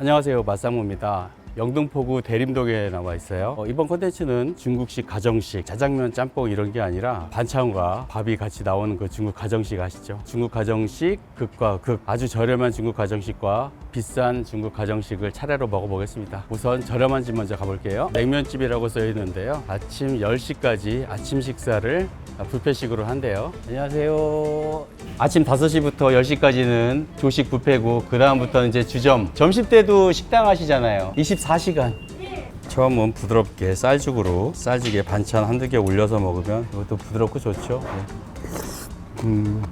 안녕하세요. 맛상무입니다. 영등포구 대림동에 나와 있어요. 어, 이번 콘텐츠는 중국식 가정식 짜장면, 짬뽕 이런 게 아니라 반찬과 밥이 같이 나오는 그 중국 가정식 아시죠? 중국 가정식 극과 극 아주 저렴한 중국 가정식과 비싼 중국 가정식을 차례로 먹어보겠습니다. 우선 저렴한 집 먼저 가볼게요. 냉면집이라고 써 있는데요. 아침 10시까지 아침 식사를 뷔페식으로 한대요. 안녕하세요. 아침 5시부터 10시까지는 조식 뷔페고 그 다음부터는 이제 주점. 점심 때도 식당 하시잖아요. 24 시간. 처음은 부드럽게 쌀죽으로 쌀죽에 반찬 한두 개 올려서 먹으면 이것도 부드럽고 좋죠. 네. 음.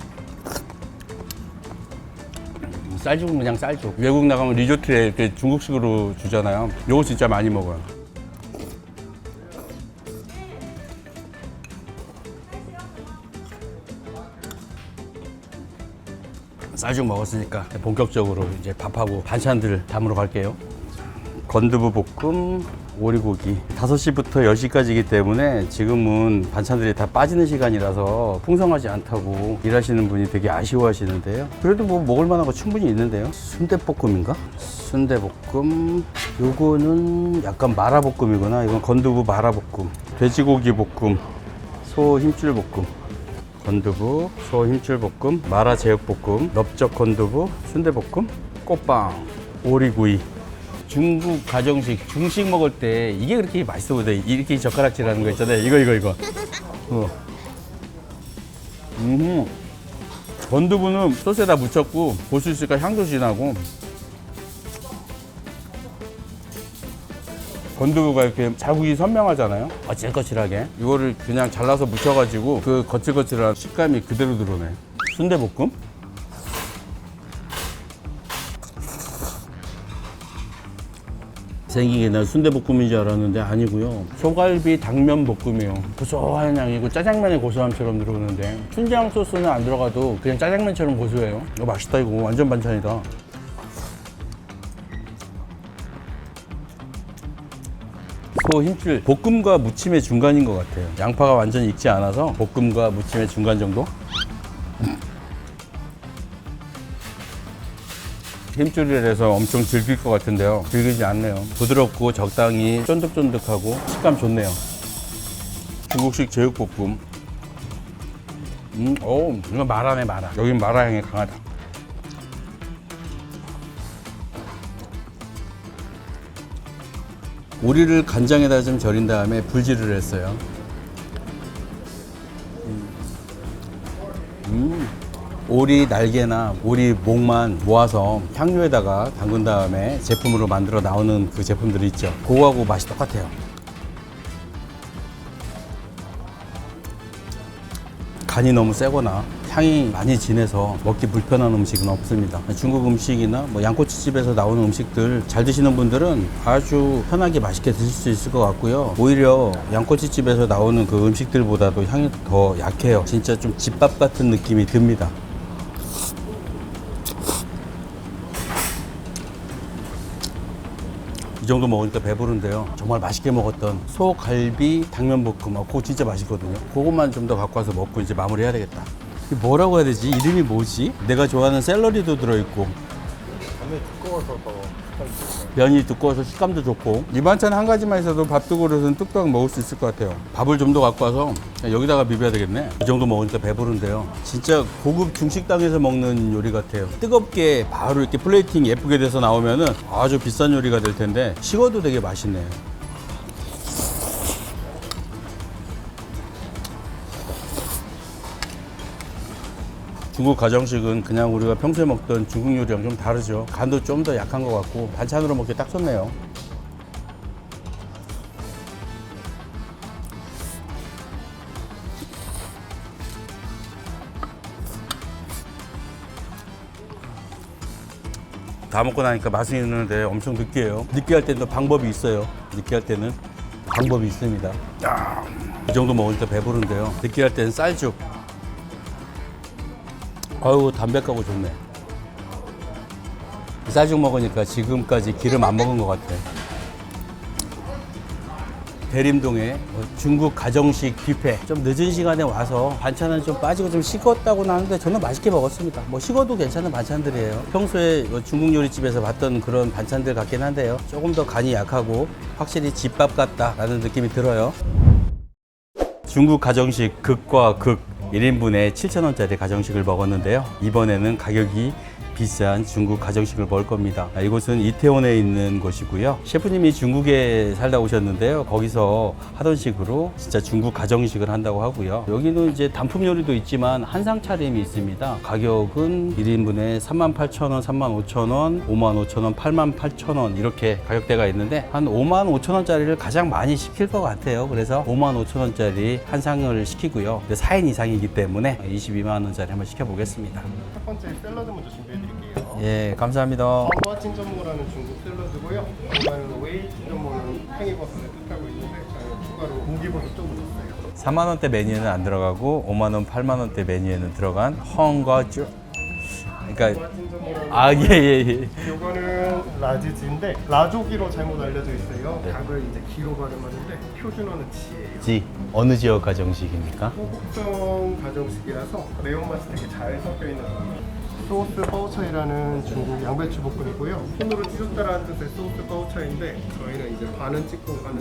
쌀죽은 그냥 쌀죽. 외국 나가면 리조트에 이렇게 중국식으로 주잖아요. 요거 진짜 많이 먹어요. 쌀죽 먹었으니까 본격적으로 이제 밥하고 반찬들 담으러 갈게요. 건두부 볶음, 오리고기. 5시부터 10시까지이기 때문에 지금은 반찬들이 다 빠지는 시간이라서 풍성하지 않다고 일하시는 분이 되게 아쉬워하시는데요. 그래도 뭐 먹을 만한 거 충분히 있는데요. 순대볶음인가? 순대볶음. 요거는 약간 마라볶음이구나. 이건 건두부 마라볶음. 돼지고기 볶음. 소 힘줄 볶음. 건두부, 소 힘줄 볶음, 마라 제육 볶음, 넓적 건두부, 순대볶음, 꽃빵, 오리구이. 중국 가정식 중식 먹을 때 이게 그렇게 맛있어 보여. 이렇게 젓가락질하는 거 있잖아요. 이거 이거 이거. 어. 음. 건두부는 소스에다 묻혔고 보수 있으니까 향도 진하고 건두부가 이렇게 자국이 선명하잖아요. 거칠거칠하게. 이거를 그냥 잘라서 묻혀가지고 그 거칠거칠한 식감이 그대로 들어오네. 순대볶음? 생기게 난 순대볶음인 줄 알았는데 아니고요. 소갈비 당면 볶음이요. 고소한 향이고 짜장면의 고소함처럼 들어오는데 춘장 소스는 안 들어가도 그냥 짜장면처럼 고소해요. 이거 맛있다 이거 완전 반찬이다. 소 힘줄 볶음과 무침의 중간인 것 같아요. 양파가 완전 익지 않아서 볶음과 무침의 중간 정도? 힘줄이라서 엄청 질길 것 같은데요. 질기지 않네요. 부드럽고 적당히 쫀득쫀득하고 식감 좋네요. 중국식 제육볶음. 음, 오, 이거 마라네 마라. 여긴 마라 향이 강하다. 오리를 간장에다 좀 절인 다음에 불질을 했어요. 오리 날개나 오리 목만 모아서 향료에다가 담근 다음에 제품으로 만들어 나오는 그 제품들이 있죠. 그거하고 맛이 똑같아요. 간이 너무 세거나 향이 많이 진해서 먹기 불편한 음식은 없습니다. 중국 음식이나 뭐 양꼬치집에서 나오는 음식들 잘 드시는 분들은 아주 편하게 맛있게 드실 수 있을 것 같고요. 오히려 양꼬치집에서 나오는 그 음식들보다도 향이 더 약해요. 진짜 좀 집밥 같은 느낌이 듭니다. 이 정도 먹으니까 배부른데요. 정말 맛있게 먹었던 소 갈비 당면 볶음. 아, 그거 진짜 맛있거든요. 그것만 좀 더 갖고 와서 먹고 이제 마무리 해야 되겠다. 뭐라고 해야 되지? 이름이 뭐지? 내가 좋아하는 샐러리도 들어있고. 면이 두꺼워서 식감도 좋고. 이 반찬 한 가지만 있어도 밥두 그릇은 뚝딱 먹을 수 있을 것 같아요. 밥을 좀 더 갖고 와서 여기다가 비벼야 되겠네. 이 정도 먹으니까 배부른데요. 진짜 고급 중식당에서 먹는 요리 같아요. 뜨겁게 바로 이렇게 플레이팅 예쁘게 돼서 나오면은 아주 비싼 요리가 될 텐데 식어도 되게 맛있네요 중국 가정식은 그냥 우리가 평소에 먹던 중국 요리랑 좀 다르죠. 간도 좀 더 약한 것 같고 반찬으로 먹기 딱 좋네요. 다 먹고 나니까 맛은 있는데 엄청 느끼해요. 느끼할 때도 방법이 있어요. 느끼할 때는 방법이 있습니다. 야, 이 정도 먹으니까 배부른데요. 느끼할 때는 쌀죽, 아유 담백하고 좋네. 쌀죽 먹으니까 지금까지 기름 안 먹은 것 같아. 대림동에 어, 중국 가정식 뷔페 좀 늦은 시간에 와서 반찬은 좀 빠지고 좀 식었다고는 하는데 저는 맛있게 먹었습니다. 뭐 식어도 괜찮은 반찬들이에요. 평소에 뭐 중국 요리집에서 봤던 그런 반찬들 같긴 한데요. 조금 더 간이 약하고 확실히 집밥 같다라는 느낌이 들어요. 중국 가정식 극과 극 1인분에 7,000원짜리 가정식을 먹었는데요. 이번에는 가격이 비싼 중국 가정식을 먹을 겁니다. 아, 이곳은 이태원에 있는 곳이고요. 셰프님이 중국에 살다 오셨는데요. 거기서 하던 식으로 진짜 중국 가정식을 한다고 하고요. 여기는 이제 단품 요리도 있지만 한상 차림이 있습니다. 가격은 1인분에 38,000원, 35,000원, 55,000원, 88,000원 이렇게 가격대가 있는데 한 55,000원짜리를 가장 많이 시킬 것 같아요. 그래서 55,000원짜리 한 상을 시키고요. 근데 4인 이상이기 때문에 22만 원짜리 한번 시켜보겠습니다. 첫 번째 샐러드 먼저 준비해드릴게요. 예, 감사합니다. 광과 찐전모라는 중국 샐러드고요. 이거는 웨이 찐전모는 팽이버섯을 뜻하고 있는데 저희는 추가로 고기버섯 좀 넣었어요. 4만 원대 메뉴에는 안 들어가고 5만 원, 8만 원대 메뉴에는 들어간 헝거 쭈. 그러니까 광과 찐전모라는 아, 예, 예, 예. 이거는 라지지인데 라조기로 잘못 알려져 있어요. 네. 닭을 이제 기로 발음하는데 표준어는 지예요. 지 어느 지역 가정식입니까? 호국성 가정식이라서 매운맛이 되게 잘 섞여 있는. 소스 파우차이라는 중국 양배추 볶음이고요. 손으로 찢었다라는 뜻의 소스 파우차이인데 저희는 이제 반은 찍고 반은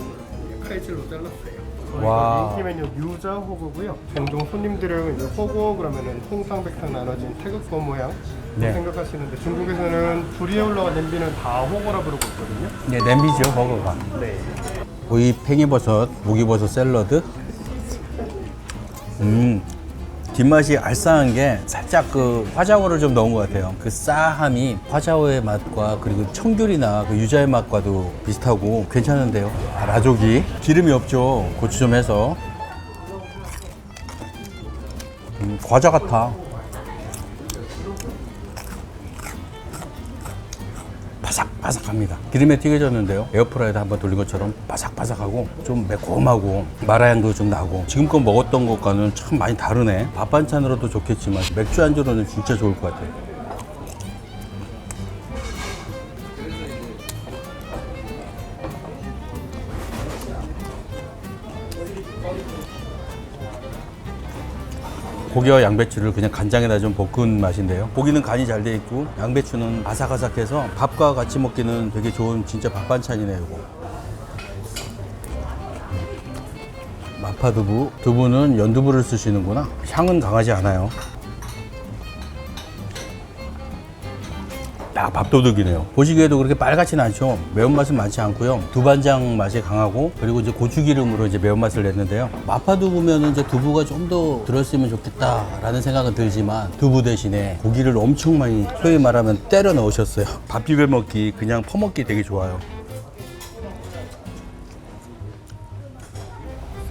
칼질로 잘랐어요. 와. 저희가 인기 메뉴 유자 호구고요. 종종 손님들은 이제 호구 그러면은 홍상백탕 나눠진 태극권 모양 네. 생각하시는데 중국에서는 불 위에 올라간 냄비는 다 호구라 부르고 있거든요. 네, 냄비죠, 버거가. 네. 오이 팽이버섯, 무기버섯 샐러드. 음, 뒷맛이 알싸한 게 살짝 그 화장어를 좀 넣은 것 같아요. 그 싸함이 화장어의 맛과 그리고 청귤이나 그 유자의 맛과도 비슷하고 괜찮은데요. 아, 라조기. 기름이 없죠. 고추 좀 해서. 음, 과자 같아. 바삭바삭합니다. 기름에 튀겨졌는데요. 에어프라이드 한번 돌린 것처럼 바삭바삭하고 좀 매콤하고 마라향도 좀 나고 지금껏 먹었던 것과는 참 많이 다르네. 밥 반찬으로도 좋겠지만 맥주 안주로는 진짜 좋을 것 같아요. 고기와 양배추를 그냥 간장에다 좀 볶은 맛인데요. 고기는 간이 잘 돼 있고 양배추는 아삭아삭해서 밥과 같이 먹기는 되게 좋은 진짜 밥 반찬이네요. 이거. 마파두부. 두부는 연두부를 쓰시는구나. 향은 강하지 않아요. 야, 밥도둑이네요. 보시기에도 그렇게 빨갛진 않죠. 매운맛은 많지 않고요. 두반장 맛이 강하고, 그리고 이제 고추기름으로 이제 매운맛을 냈는데요. 마파두 부면은 이제 두부가 좀 더 들었으면 좋겠다라는 생각은 들지만, 두부 대신에 고기를 엄청 많이, 소위 말하면 때려 넣으셨어요. 밥 비벼 먹기, 그냥 퍼먹기 되게 좋아요.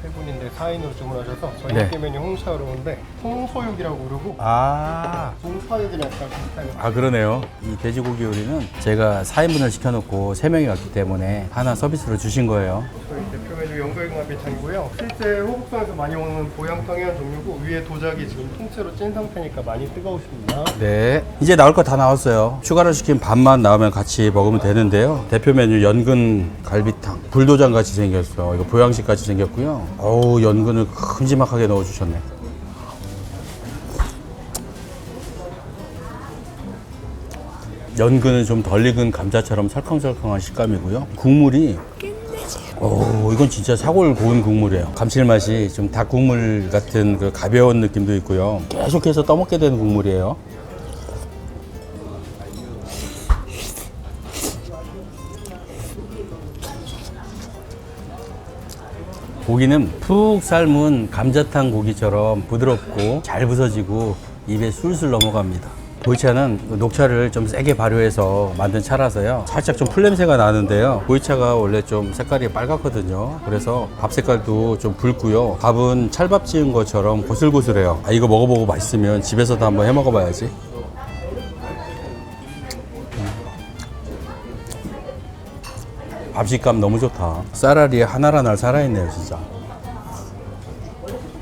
세 분인데 4인으로 주문하셔서 저희 네. 인기 메뉴 홍차로운데 홍소육이라고 부르고 아. 홍파육이랑 약간 비슷한 아 그러네요. 이 돼지고기 요리는 제가 4인분을 시켜놓고 3명이 왔기 때문에 하나 서비스로 주신 거예요. 연거액마비탕이고요. 실제 호국성에서 많이 먹는 보양탕이한 종류고 위에 도자기 지금 통째로 찐 상태니까 많이 뜨거우십니다. 네. 이제 나올 거 다 나왔어요. 추가로 시킨 밥만 나오면 같이 먹으면 되는데요. 대표 메뉴 연근 갈비탕. 불도장 같이 생겼어. 이거 보양식 같이 생겼고요. 어우, 연근을 큼지막하게 넣어주셨네. 연근은 좀 덜 익은 감자처럼 설컹설컹한 식감이고요. 국물이 오, 이건 진짜 사골 고운 국물이에요. 감칠맛이 좀 닭국물 같은 그 가벼운 느낌도 있고요. 계속해서 떠먹게 되는 국물이에요. 고기는 푹 삶은 감자탕 고기처럼 부드럽고 잘 부서지고 입에 술술 넘어갑니다. 보이차는 녹차를 좀 세게 발효해서 만든 차라서요. 살짝 좀 풀냄새가 나는데요. 보이차가 원래 좀 색깔이 빨갛거든요. 그래서 밥 색깔도 좀 붉고요. 밥은 찰밥 지은 것처럼 고슬고슬해요. 아, 이거 먹어보고 맛있으면 집에서도 한번 해 먹어봐야지. 밥식감 너무 좋다. 쌀알이 하나하나 날 살아있네요, 진짜.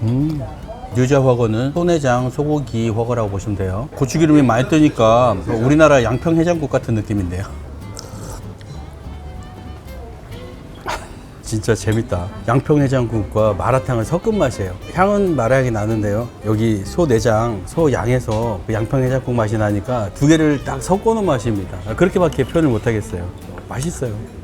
음. 유자 허거는 소내장 소고기 허거라고 보시면 돼요. 고추기름이 많이 뜨니까 우리나라 양평 해장국 같은 느낌인데요. 진짜 재밌다. 양평 해장국과 마라탕을 섞은 맛이에요. 향은 마라향이 나는데요. 여기 소 내장, 소 양에서 그 양평 해장국 맛이 나니까 두 개를 딱 섞어놓은 맛입니다. 아, 그렇게밖에 표현을 못 하겠어요. 맛있어요.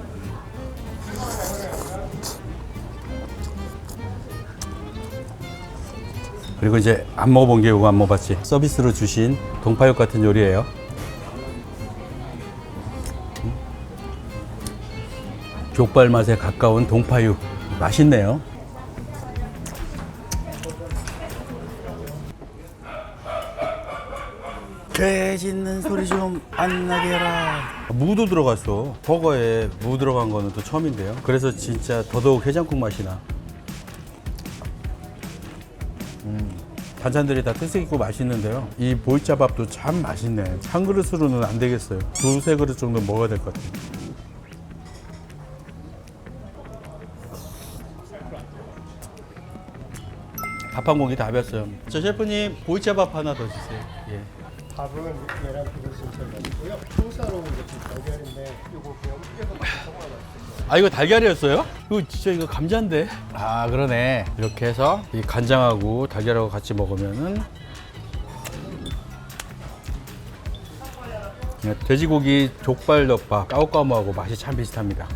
그리고 이제 안 먹어본 게 이거 안 먹어봤지. 서비스로 주신 동파육 같은 요리예요. 족발 맛에 가까운 동파육 맛있네요. 개 짖는 소리 좀 안 나게 해라. 무도 들어갔어. 버거에 무 들어간 거는 또 처음인데요. 그래서 진짜 더더욱 해장국 맛이 나. 반찬들이 다 특색 있고 맛있는데요. 이 보이차밥도 참 맛있네. 한 그릇으로는 안 되겠어요. 두세 그릇 정도 먹어야 될 것 같아요. 밥 한 공기 다 뱄어요. 저 셰프님 보이차밥 하나 더 주세요. 예. 밥은 얘랑 진짜 맛있고요. 풍사로 이제 좀 달걀인데 이거 그냥 으깨서 섞어놨어요. 아 이거 달걀이었어요? 이거 진짜 이거 감자인데. 아 그러네. 이렇게 해서 이 간장하고 달걀하고 같이 먹으면은 그냥 돼지고기 족발덮밥 까우까우하고 맛이 참 비슷합니다.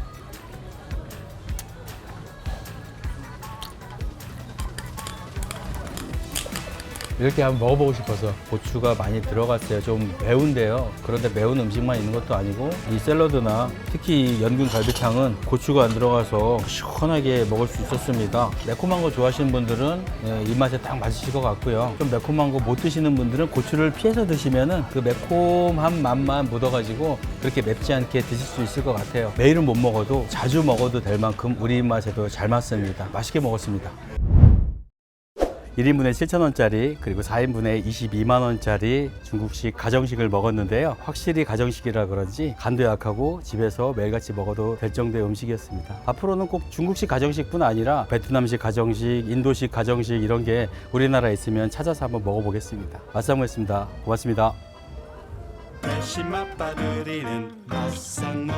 이렇게 한번 먹어보고 싶어서 고추가 많이 들어갔어요. 좀 매운데요. 그런데 매운 음식만 있는 것도 아니고 이 샐러드나 특히 이 연근 갈비탕은 고추가 안 들어가서 시원하게 먹을 수 있었습니다. 매콤한 거 좋아하시는 분들은 예, 이 맛에 딱 맞으실 것 같고요. 좀 매콤한 거 못 드시는 분들은 고추를 피해서 드시면은 그 매콤한 맛만 묻어가지고 그렇게 맵지 않게 드실 수 있을 것 같아요. 매일은 못 먹어도 자주 먹어도 될 만큼 우리 입맛에도 잘 맞습니다. 맛있게 먹었습니다. 1인분에 7,000원짜리 그리고 4인분에 22만원짜리 중국식 가정식을 먹었는데요. 확실히 가정식이라 그런지 간도 약하고 집에서 매일같이 먹어도 될 정도의 음식이었습니다. 앞으로는 꼭 중국식 가정식뿐 아니라 베트남식 가정식, 인도식 가정식 이런 게 우리나라에 있으면 찾아서 한번 먹어보겠습니다. 맛상무였습니다. 고맙습니다. 날씨 맛봐드리는 맛상무